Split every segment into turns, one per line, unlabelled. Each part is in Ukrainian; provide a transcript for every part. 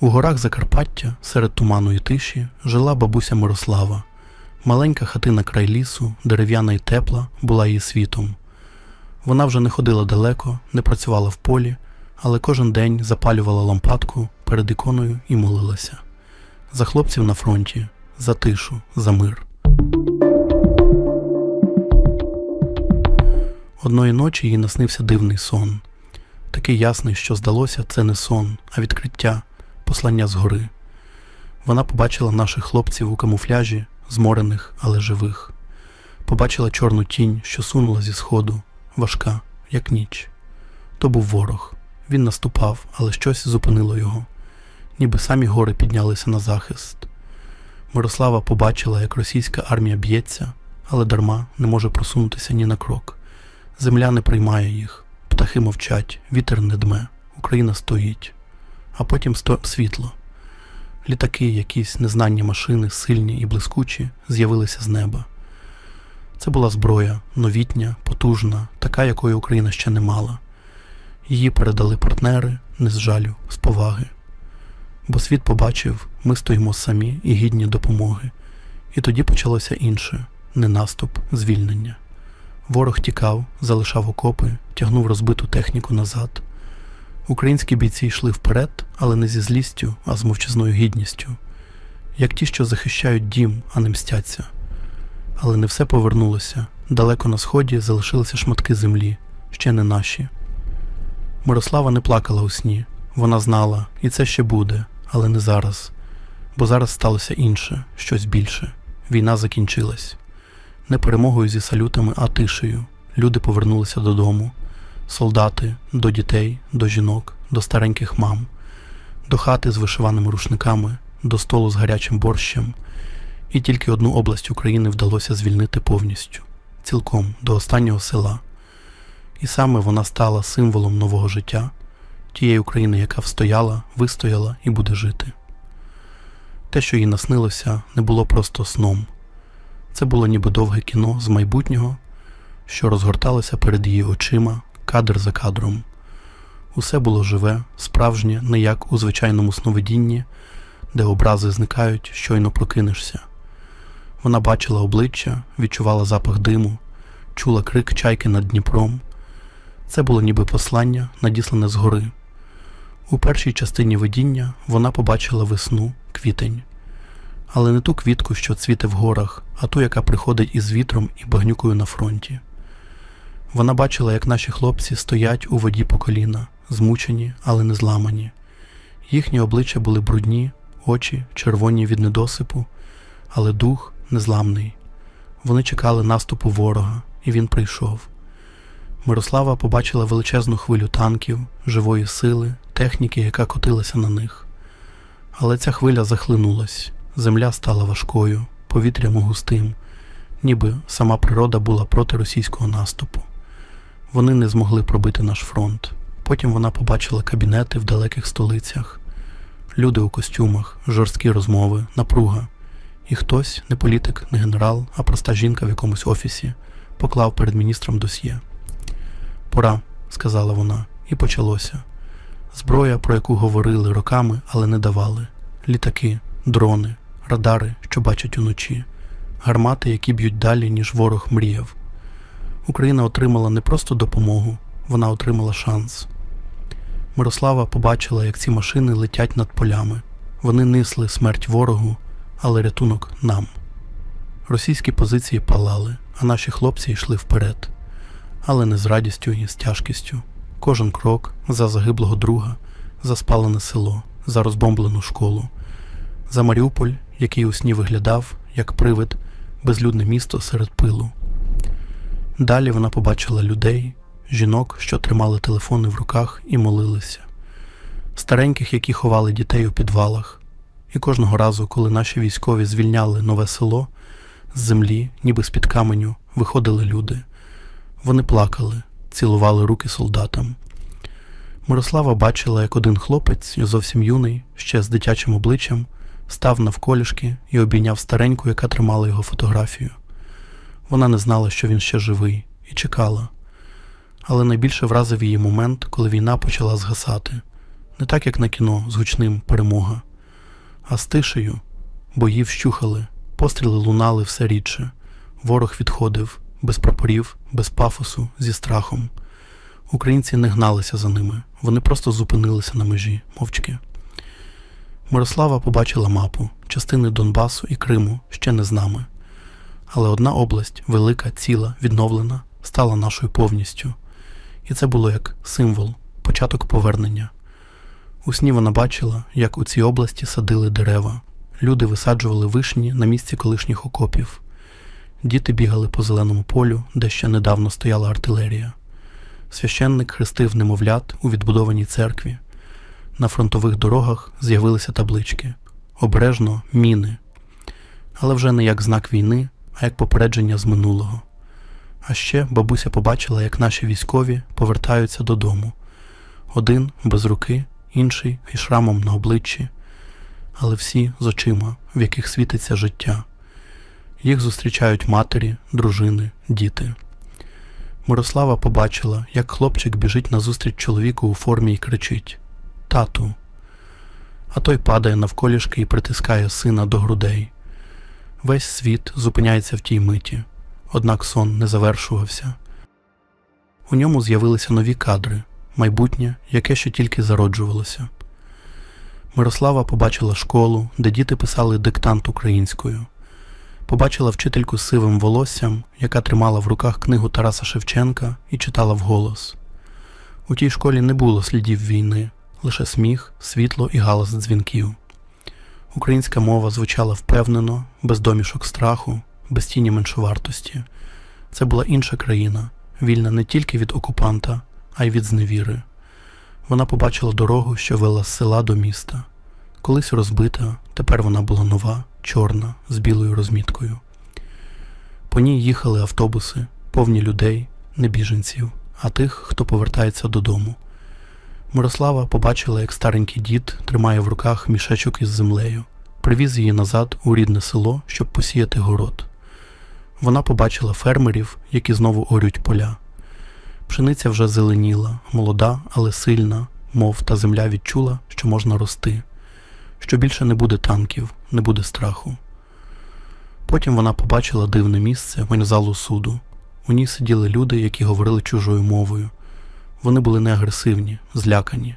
У горах Закарпаття, серед туману і тиші, жила бабуся Мирослава. Маленька хатина край лісу, дерев'яна і тепла, була її світом. Вона вже не ходила далеко, не працювала в полі, але кожен день запалювала лампадку перед іконою і молилася. За хлопців на фронті, за тишу, за мир. Одної ночі їй наснився дивний сон. Такий ясний, що здалося, це не сон, а відкриття, послання згори. Вона побачила наших хлопців у камуфляжі, зморених, але живих. Побачила чорну тінь, що сунула зі сходу, важка, як ніч. То був ворог. Він наступав, але щось зупинило його, ніби самі гори піднялися на захист. Мирослава побачила, як російська армія б'ється, але дарма не може просунутися ні на крок. Земля не приймає їх, птахи мовчать, вітер не дме, Україна стоїть, а потім світло. Літаки, якісь незнані машини, сильні і блискучі, з'явилися з неба. Це була зброя, новітня, потужна, така, якої Україна ще не мала. Її передали партнери, не з жалю, з поваги. Бо світ побачив, ми стоїмо самі і гідні допомоги. І тоді почалося інше не наступ, звільнення. Ворог тікав, залишав окопи, тягнув розбиту техніку назад. Українські бійці йшли вперед, але не зі злістю, а з мовчазною гідністю, як ті, що захищають дім, а не мстяться. Але не все повернулося. Далеко на сході залишилися шматки землі, ще не наші. Мирослава не плакала у сні. Вона знала, і це ще буде, але не зараз. Бо зараз сталося інше, щось більше. Війна закінчилась. Не перемогою зі салютами, а тишею. Люди повернулися додому. Солдати до дітей, до жінок, до стареньких мам, до хати з вишиваними рушниками, до столу з гарячим борщем. І тільки одну область України вдалося звільнити повністю, цілком до останнього села. І саме вона стала символом нового життя, тієї України, яка встояла, вистояла і буде жити. Те, що їй наснилося, не було просто сном. Це було ніби довге кіно з майбутнього, що розгорталося перед її очима, кадр за кадром. Усе було живе, справжнє, не як у звичайному сновидінні, де образи зникають, щойно прокинешся. Вона бачила обличчя, відчувала запах диму, чула крик чайки над Дніпром. Це було ніби послання, надіслане згори. У першій частині видіння вона побачила весну, квітень, але не ту квітку, що цвіте в горах, а ту, яка приходить із вітром і багнюкою на фронті. Вона бачила, як наші хлопці стоять у воді по коліна, змучені, але не зламані. Їхні обличчя були брудні, очі червоні від недосипу, але дух незламний. Вони чекали наступу ворога, і він прийшов. Мирослава побачила величезну хвилю танків, живої сили, техніки, яка котилася на них. Але ця хвиля захлинулась, земля стала важкою, повітрям густим, ніби сама природа була проти російського наступу. Вони не змогли пробити наш фронт. Потім вона побачила кабінети в далеких столицях, люди у костюмах, жорсткі розмови, напруга. І хтось, не політик, не генерал, а проста жінка в якомусь офісі, поклав перед міністром досьє. Пора, сказала вона, і почалося. Зброя, про яку говорили роками, але не давали. Літаки, дрони, радари, що бачать уночі, гармати, які б'ють далі, ніж ворог мріяв. Україна отримала не просто допомогу, вона отримала шанс. Мирослава побачила, як ці машини летять над полями. Вони несли смерть ворогу, але рятунок нам. Російські позиції палали, а наші хлопці йшли вперед. Але не з радістю і з тяжкістю. Кожен крок за загиблого друга, за спалене село, за розбомблену школу, за Маріуполь, який у сні виглядав, як привид, безлюдне місто серед пилу. Далі вона побачила людей, жінок, що тримали телефони в руках і молилися, стареньких, які ховали дітей у підвалах. І кожного разу, коли наші військові звільняли нове село, з землі, ніби з-під каменю, виходили люди. Вони плакали, цілували руки солдатам. Мирослава бачила, як один хлопець, зовсім юний, ще з дитячим обличчям, став навколішки і обійняв стареньку, яка тримала його фотографію. Вона не знала, що він ще живий, і чекала. Але найбільше вразив її момент, коли війна почала згасати. Не так, як на кіно з гучним перемога, а з тишею бої вщухали, постріли лунали все рідше. Ворог відходив без прапорів, без пафосу, зі страхом. Українці не гналися за ними, вони просто зупинилися на межі, мовчки. Мирослава побачила мапу, частини Донбасу і Криму ще не з нами. Але одна область, велика, ціла, відновлена, стала нашою повністю. І це було як символ, початок повернення. У сні вона бачила, як у цій області садили дерева. Люди висаджували вишні на місці колишніх окопів. Діти бігали по зеленому полю, де ще недавно стояла артилерія. Священник хрестив немовлят у відбудованій церкві. На фронтових дорогах з'явилися таблички обережно міни. Але вже не як знак війни, а як попередження з минулого. А ще бабуся побачила, як наші військові повертаються додому. Один без руки, інший із шрамом на обличчі, але всі з очима, в яких світиться життя. Їх зустрічають матері, дружини, діти. Мирослава побачила, як хлопчик біжить назустріч чоловіку у формі і кричить Тату. А той падає навколішки і притискає сина до грудей. Весь світ зупиняється в тій миті, однак сон не завершувався. У ньому з'явилися нові кадри, майбутнє, яке ще тільки зароджувалося. Мирослава побачила школу, де діти писали диктант українською. Побачила вчительку з сивим волоссям, яка тримала в руках книгу Тараса Шевченка і читала вголос. У тій школі не було слідів війни, лише сміх, світло і галас дзвінків. Українська мова звучала впевнено, без домішок страху, без тіні меншовартості. Це була інша країна, вільна не тільки від окупанта, а й від зневіри. Вона побачила дорогу, що вела з села до міста. Колись розбита, тепер вона була нова, чорна, з білою розміткою. По ній їхали автобуси, повні людей, не біженців, а тих, хто повертається додому. Мирослава побачила, як старенький дід тримає в руках мішечок із землею, привіз її назад у рідне село, щоб посіяти город. Вона побачила фермерів, які знову орють поля. Пшениця вже зеленіла, молода, але сильна, мов та земля відчула, що можна рости, що більше не буде танків, не буде страху. Потім вона побачила дивне місце вокзалу суду. У ній сиділи люди, які говорили чужою мовою. Вони були не агресивні, злякані.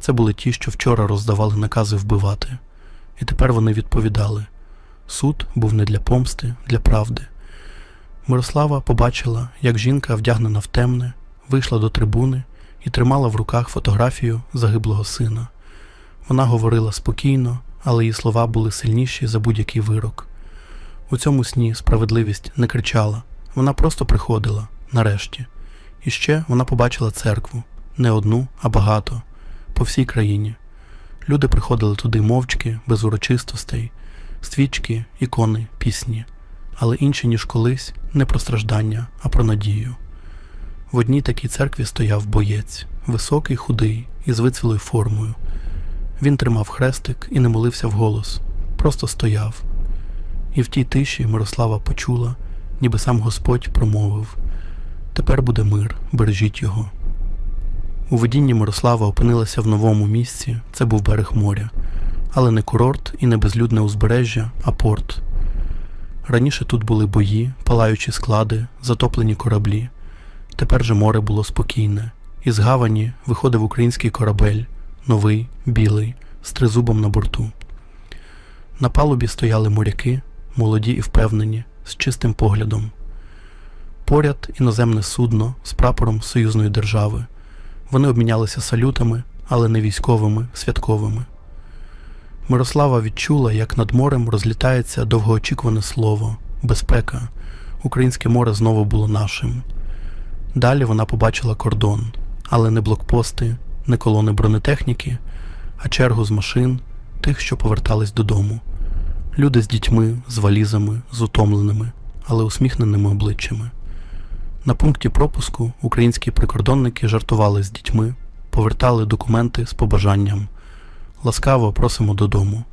Це були ті, що вчора роздавали накази вбивати, і тепер вони відповідали: суд був не для помсти, для правди. Мирослава побачила, як жінка, вдягнена в темне, вийшла до трибуни і тримала в руках фотографію загиблого сина. Вона говорила спокійно, але її слова були сильніші за будь-який вирок. У цьому сні справедливість не кричала, вона просто приходила, нарешті. І ще вона побачила церкву не одну, а багато, по всій країні. Люди приходили туди мовчки, без урочистостей, свічки, ікони, пісні, але інші, ніж колись, не про страждання, а про надію. В одній такій церкві стояв боєць, високий, худий, із вицвілою формою. Він тримав хрестик і не молився вголос, просто стояв. І в тій тиші Мирослава почула, ніби сам Господь промовив Тепер буде мир, бережіть його. У видінні Мирослава опинилася в новому місці, це був берег моря, але не курорт і не безлюдне узбережжя, а порт. Раніше тут були бої, палаючі склади, затоплені кораблі. Тепер же море було спокійне. Із гавані виходив український корабель, новий, білий, з тризубом на борту. На палубі стояли моряки, молоді і впевнені, з чистим поглядом. Поряд іноземне судно з прапором союзної держави. Вони обмінялися салютами, але не військовими, святковими. Мирослава відчула, як над морем розлітається довгоочікуване слово безпека. Українське море знову було нашим. Далі вона побачила кордон, але не блокпости, не колони бронетехніки, а чергу з машин, тих, що повертались додому. Люди з дітьми, з валізами, з утомленими, але усміхненими обличчями. На пункті пропуску українські прикордонники жартували з дітьми, повертали документи з побажанням. Ласкаво просимо додому.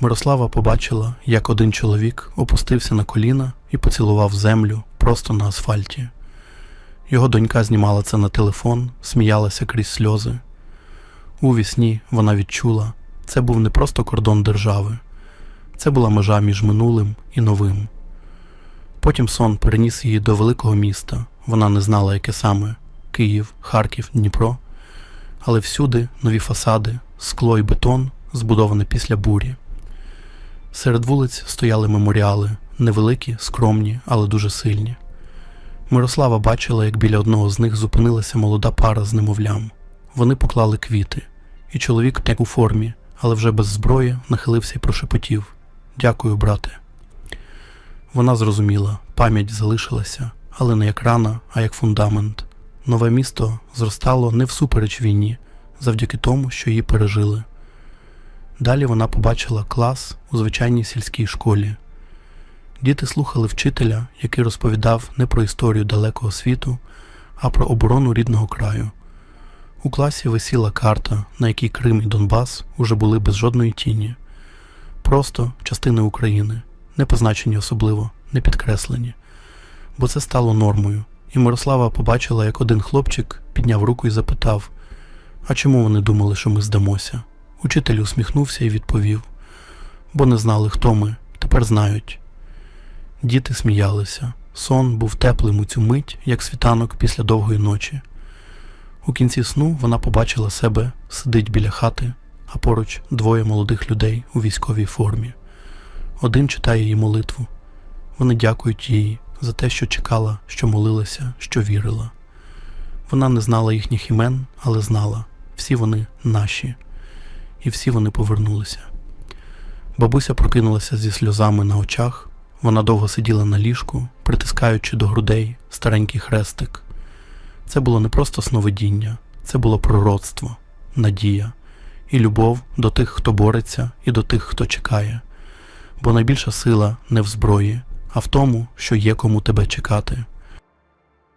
Мирослава побачила, як один чоловік опустився на коліна і поцілував землю просто на асфальті. Його донька знімала це на телефон, сміялася крізь сльози. У вісні вона відчула, це був не просто кордон держави, це була межа між минулим і новим. Потім сон переніс її до великого міста. Вона не знала, яке саме Київ, Харків, Дніпро, але всюди нові фасади, скло і бетон, збудовані після бурі. Серед вулиць стояли меморіали, невеликі, скромні, але дуже сильні. Мирослава бачила, як біля одного з них зупинилася молода пара з немовлям. Вони поклали квіти, і чоловік, як у формі, але вже без зброї, нахилився і прошепотів Дякую, брате. Вона зрозуміла, пам'ять залишилася, але не як рана, а як фундамент. Нове місто зростало не всупереч війні, завдяки тому, що її пережили. Далі вона побачила клас у звичайній сільській школі. Діти слухали вчителя, який розповідав не про історію далекого світу, а про оборону рідного краю. У класі висіла карта, на якій Крим і Донбас уже були без жодної тіні. Просто частини України, не позначені особливо, не підкреслені. Бо це стало нормою, і Мирослава побачила, як один хлопчик підняв руку і запитав: А чому вони думали, що ми здамося? Учитель усміхнувся і відповів: бо не знали, хто ми, тепер знають. Діти сміялися. Сон був теплим у цю мить, як світанок після довгої ночі. У кінці сну вона побачила себе, сидить біля хати, а поруч двоє молодих людей у військовій формі. Один читає їй молитву. Вони дякують їй за те, що чекала, що молилася, що вірила. Вона не знала їхніх імен, але знала всі вони наші, і всі вони повернулися. Бабуся прокинулася зі сльозами на очах. Вона довго сиділа на ліжку, притискаючи до грудей старенький хрестик. Це було не просто сновидіння, це було пророцтво, надія і любов до тих, хто бореться, і до тих, хто чекає. Бо найбільша сила не в зброї, а в тому, що є кому тебе чекати.